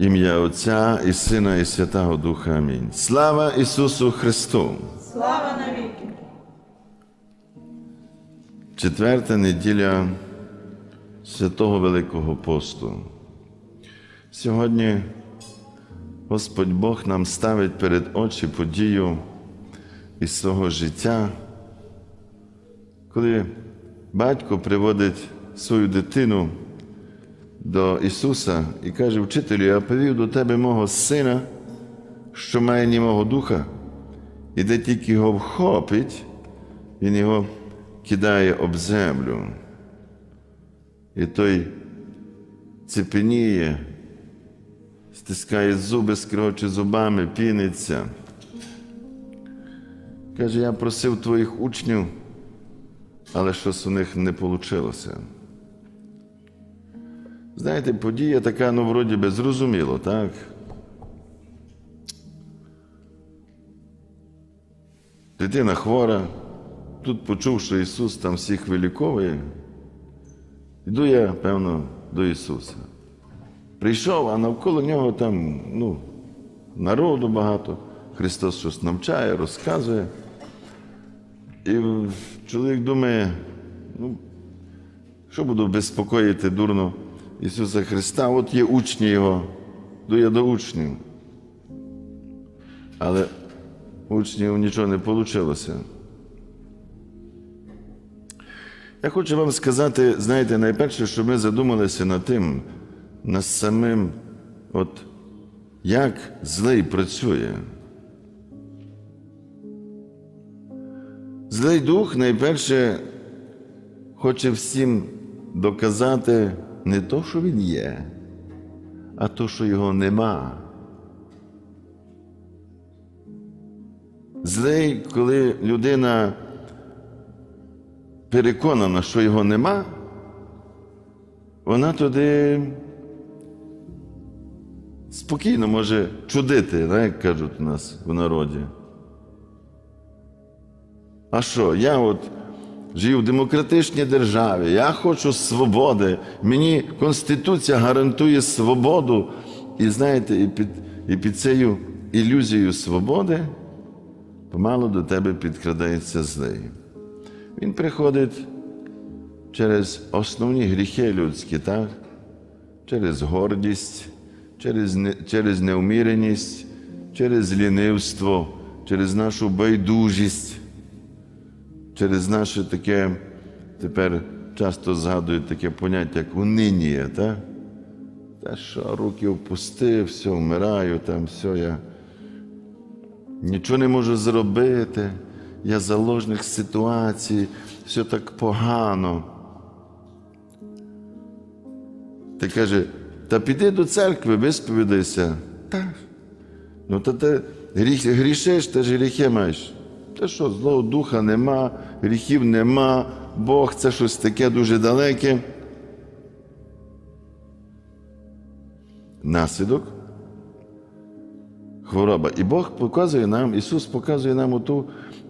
Ім'я Отця і Сина, і Святого Духа. Амінь. Слава Ісусу Христу! Слава навіки! Четверта неділя Святого Великого посту. Сьогодні Господь Бог нам ставить перед очі подію із свого життя, коли батько приводить свою дитину до Ісуса і каже, вчителю, я повів до тебе мого сина, що має німого духа, і де тільки його вхопить, він його кидає об землю. І той цепеніє, стискає зуби, скроче зубами, піниться. Каже, я просив твоїх учнів, але щось у них не вийшло. Знаєте, подія така, ну, вроді би, зрозуміло, так? Дитина хвора, тут почув, що Ісус там всіх виліковує. Йду я, певно, до Ісуса. Прийшов, а навколо нього там ну, народу багато. Христос щось навчає, розказує. І чоловік думає, ну, що буду безпокоїти дурно Ісуса Христа, от є учні Його, йду я до учнів. Але учнів нічого не вийшло. Я хочу вам сказати, знаєте, найперше, що ми задумалися над тим, над самим, от як злий працює. Злий дух найперше хоче всім доказати не то, що він є, а то, що його нема. Злий, коли людина переконана, що його нема, вона туди спокійно може чудити, як кажуть у нас в народі. А що, я от живу в демократичній державі, я хочу свободи, мені Конституція гарантує свободу. І знаєте, і під, і під цією ілюзією свободи помало до тебе підкрадається злий. Він приходить через основні гріхи людські, так? через гордість, через, не, через неуміреність, через лінивство, через нашу байдужість, через наше таке, тепер часто згадують таке поняття, як унинія. Так? Та що, руки впустив, все, вмираю, там, все, я нічого не можу зробити я заложник ситуації, все так погано. Ти каже, та піди до церкви, висповідайся. Так. Ну, та ти грішиш, ти ж гріхи маєш. Та що, злого духа нема, гріхів нема, Бог це щось таке дуже далеке. Наслідок хвороба. І Бог показує нам, Ісус показує нам оту,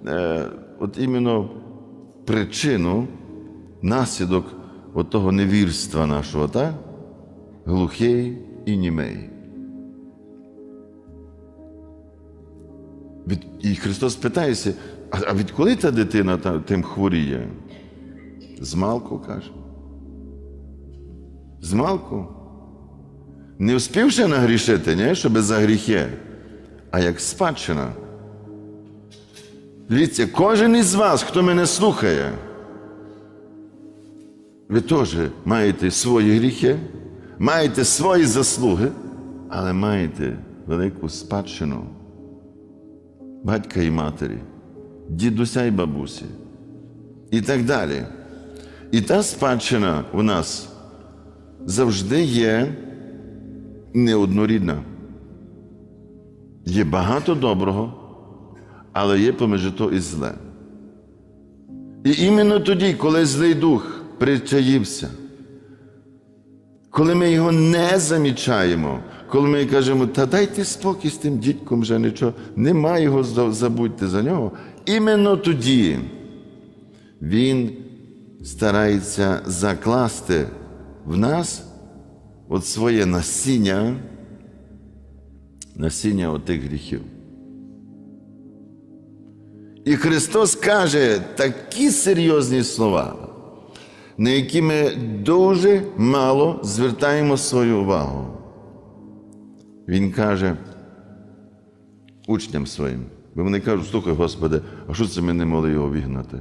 е, от іменно причину, наслідок от того невірства нашого, так? глухий і німей. І Христос питається, а, відколи та дитина тим хворіє? Змалку каже. Змалку. Не успівши нагрішити, ні, щоб за гріхи а як спадщина. Дивіться, кожен із вас, хто мене слухає, ви теж маєте свої гріхи, маєте свої заслуги, але маєте велику спадщину батька і матері, дідуся і бабусі і так далі. І та спадщина у нас завжди є неоднорідна. Є багато доброго, але є поміж то і зле. І іменно тоді, коли злий дух причаївся, коли ми його не замічаємо, коли ми кажемо, та дайте спокій з тим дітьком вже нічого, нема його, забудьте за нього, іменно тоді він старається закласти в нас от своє насіння насіння отих гріхів. І Христос каже такі серйозні слова, на які ми дуже мало звертаємо свою увагу. Він каже учням своїм, бо вони кажуть, слухай, Господи, а що це ми не могли його вігнати?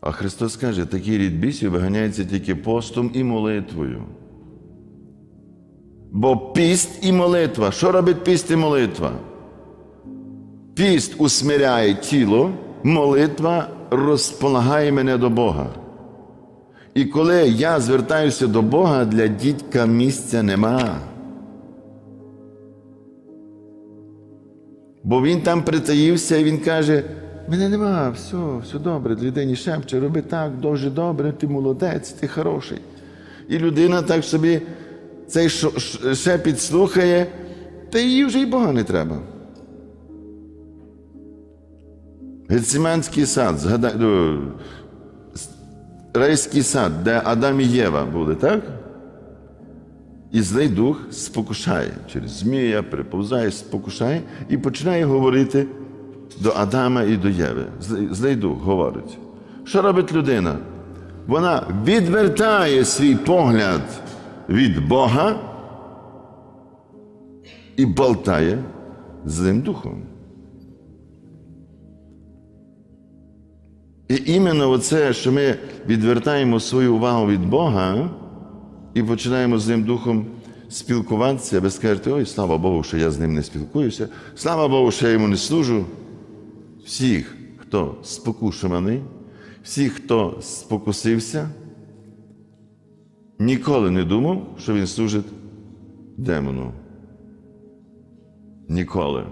А Христос каже, такий рід бісів виганяється тільки постом і молитвою. Бо піст і молитва. Що робить піст і молитва? Піст усмиряє тіло, молитва розполагає мене до Бога. І коли я звертаюся до Бога, для дідька місця нема. Бо він там притаївся і він каже: мене нема, все, все добре, людині шепче, роби так, дуже добре, ти молодець, ти хороший. І людина так собі цей шепіт слухає, та їй вже й Бога не треба. Гециманський сад, згадай, ну, райський сад, де Адам і Єва були, так? І злий дух спокушає через змія, приповзає, спокушає і починає говорити до Адама і до Єви. Злий, дух говорить. Що робить людина? Вона відвертає свій погляд від Бога і болтає злим духом. І іменно оце, що ми відвертаємо свою увагу від Бога і починаємо з ним духом спілкуватися, ви скажете, ой, слава Богу, що я з ним не спілкуюся, слава Богу, що я йому не служу. Всіх, хто спокушуваний, всіх, хто спокусився, ніколи не думав, що він служить демону. Ніколи.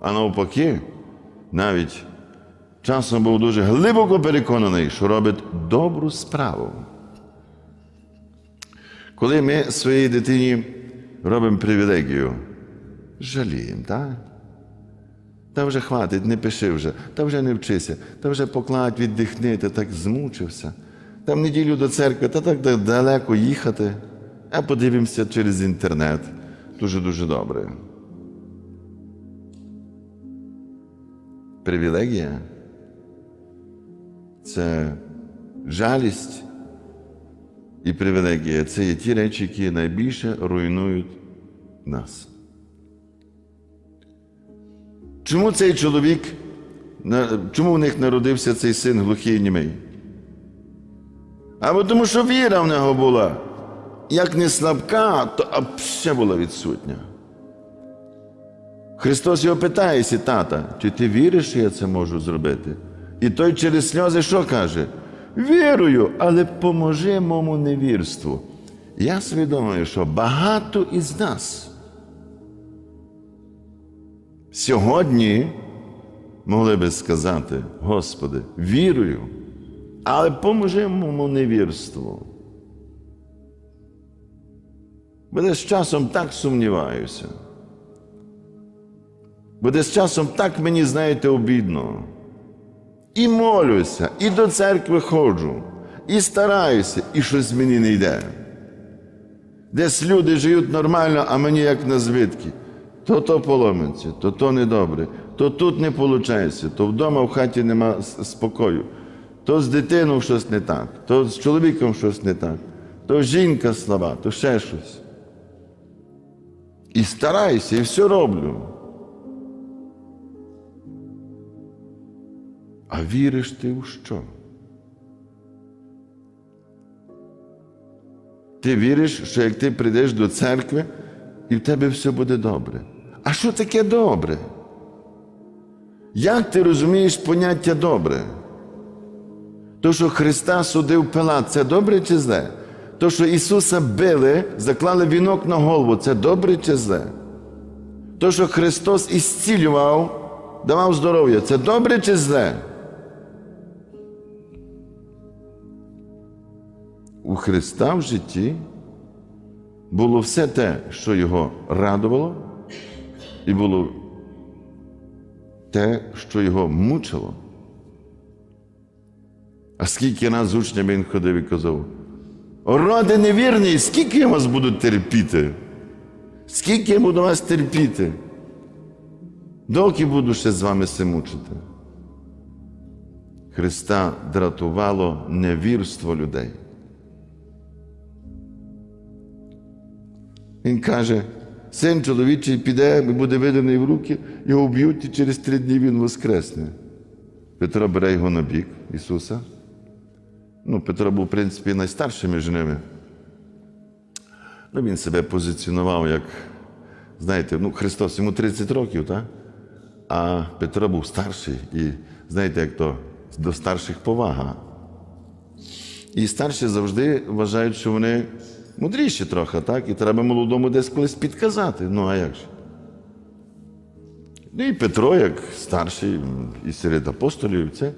А навпаки, навіть часом був дуже глибоко переконаний, що робить добру справу. Коли ми своїй дитині робимо привілегію, жаліємо, так? Та вже хватить, не пиши вже, та вже не вчися, та вже покладь, віддихни, ти так змучився. Та в неділю до церкви, та так далеко їхати, а подивимося через інтернет. Дуже-дуже добре. Привілегія це жалість і привілегія це є ті речі, які найбільше руйнують нас. Чому цей чоловік, чому в них народився цей син глухий і німий? Або тому, що віра в нього була, як не слабка, то ще була відсутня. Христос його питається, тата, чи ти віриш, що я це можу зробити? І той через сльози що каже? Вірую, але поможи моєму невірству. Я свідомий, що багато із нас сьогодні могли би сказати, Господи, вірую, але поможи моєму невірству. Бо десь часом так сумніваюся. Бо десь часом так мені, знаєте, обідно. І молюся, і до церкви ходжу, і стараюся, і щось мені не йде. Десь люди живуть нормально, а мені як на звідки. То то поломиться, то то недобре, то тут не виходить, то вдома в хаті нема спокою, то з дитиною щось не так, то з чоловіком щось не так, то жінка слаба, то ще щось. І стараюся, і все роблю. А віриш ти у що? Ти віриш, що як ти прийдеш до церкви, і в тебе все буде добре. А що таке добре? Як ти розумієш поняття добре? То, що Христа судив Пилат, це добре чи зле? То, що Ісуса били, заклали вінок на голову, це добре чи зле? То, що Христос ісцілював, давав здоров'я, це добре чи зле? У Христа в житті було все те, що його радувало, і було те, що його мучило. А скільки раз з учнями він ходив і казав, Роди невірні, скільки я вас буду терпіти? Скільки я буду вас терпіти? Доки буду ще з вами се мучити? Христа дратувало невірство людей. Він каже, син чоловічий піде буде виданий в руки, його вб'ють, і через три дні він воскресне. Петро бере його на бік Ісуса. Ну, Петро був, в принципі, найстаршим між ними. Ну, він себе позиціонував як, знаєте, ну, Христос йому 30 років, так? а Петро був старший. І знаєте, як то до старших повага. І старші завжди вважають, що вони мудріші трохи, так? І треба молодому десь колись підказати. Ну, а як же? Ну і Петро, як старший і серед апостолів, це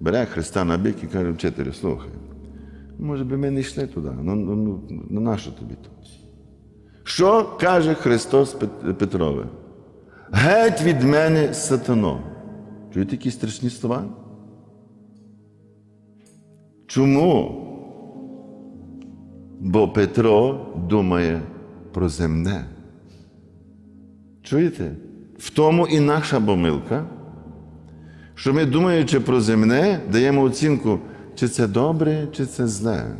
бере Христа на бік і каже, вчителю, слухай, може би ми не йшли туди, ну, ну, ну, ну нащо тобі то? Що каже Христос Петрове? Геть від мене сатано. Чуєте які страшні слова? Чому? Бо Петро думає про земне. Чуєте? В тому і наша помилка, що ми, думаючи про земне, даємо оцінку, чи це добре, чи це зле.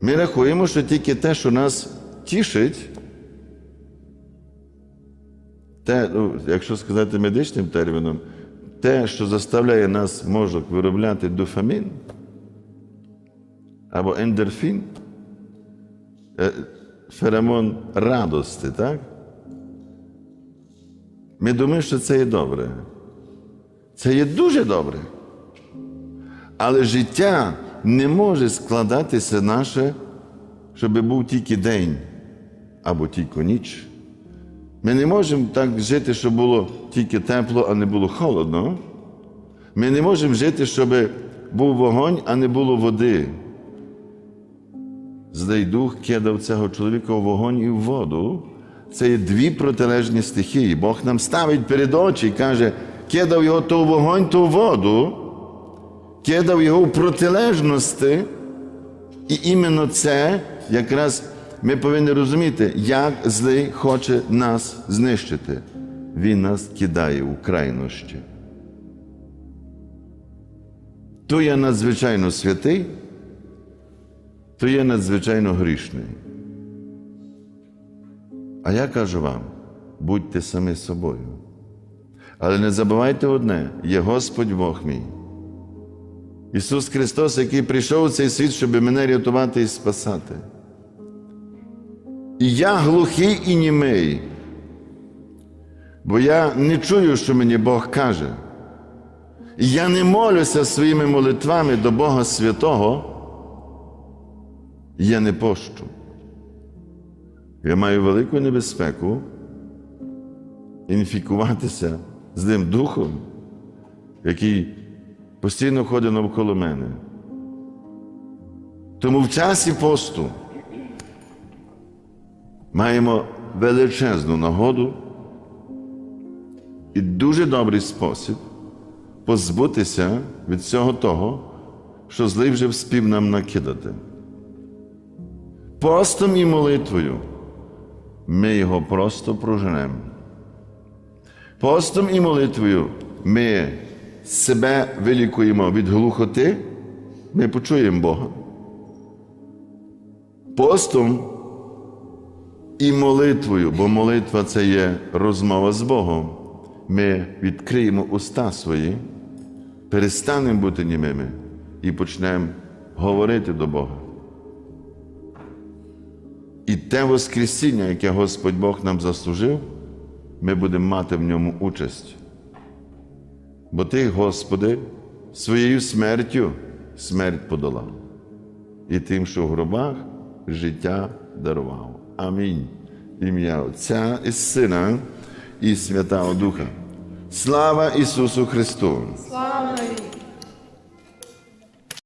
Ми рахуємо, що тільки те, що нас тішить, те, ну, якщо сказати медичним терміном, те, що заставляє нас мозок виробляти дофамін або ендорфін, феромон радости, так? Ми думаємо, що це є добре. Це є дуже добре. Але життя не може складатися наше, щоб був тільки день або тільки ніч. Ми не можемо так жити, щоб було тільки тепло, а не було холодно. Ми не можемо жити, щоб був вогонь, а не було води. Злий дух кидав цього чоловіка в вогонь і в воду. Це є дві протилежні стихії. Бог нам ставить перед очі і каже, кидав його то в вогонь, то в воду, кидав його в протилежності. І іменно це якраз ми повинні розуміти, як злий хоче нас знищити. Він нас кидає у крайнощі. То є надзвичайно святий, то є надзвичайно грішний. А я кажу вам, будьте самі собою. Але не забувайте одне: є Господь Бог мій. Ісус Христос, який прийшов у цей світ, щоб мене рятувати і спасати. І я глухий і німий, бо я не чую, що мені Бог каже. І я не молюся своїми молитвами до Бога Святого, я не пощу. Я маю велику небезпеку інфікуватися злим духом, який постійно ходить навколо мене. Тому в часі посту маємо величезну нагоду і дуже добрий спосіб позбутися від всього того, що злий вже вспів нам накидати. Постом і молитвою ми його просто проженемо. Постом і молитвою ми себе вилікуємо від глухоти, ми почуємо Бога. Постом і молитвою, бо молитва це є розмова з Богом. Ми відкриємо уста свої, перестанемо бути німими і почнемо говорити до Бога. Те Воскресіння, яке Господь Бог нам заслужив, ми будемо мати в ньому участь. Бо Ти, Господи, своєю смертю смерть подолав, і тим, що в гробах життя дарував. Амінь. Ім'я Отця і Сина і Святого Духа. Слава Ісусу Христу! Слава!